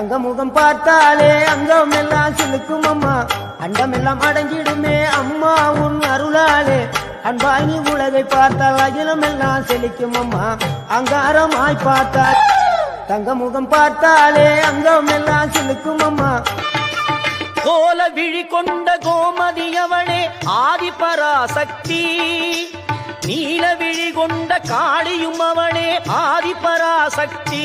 தங்க முகம் பார்த்தாலே அங்கம் எல்லாம் சிலுக்கும் அம்மா. அண்டம் எல்லாம் அடங்கிடுமே அம்மா உன் அருளாலே. அன்பாய் நீ உலகை பார்த்தால் அகிலம் எல்லாம் செழிக்கும் அம்மா. அங்காரமாய் பார்த்தால் தங்க முகம் பார்த்தாலே அங்கம் எல்லாம் சிலுக்கும் அம்மா. கோல விழி கொண்ட கோமதி அவளே ஆதி பராசக்தி நீல விழி கொண்ட காளியும் அவளே ஆதி பராசக்தி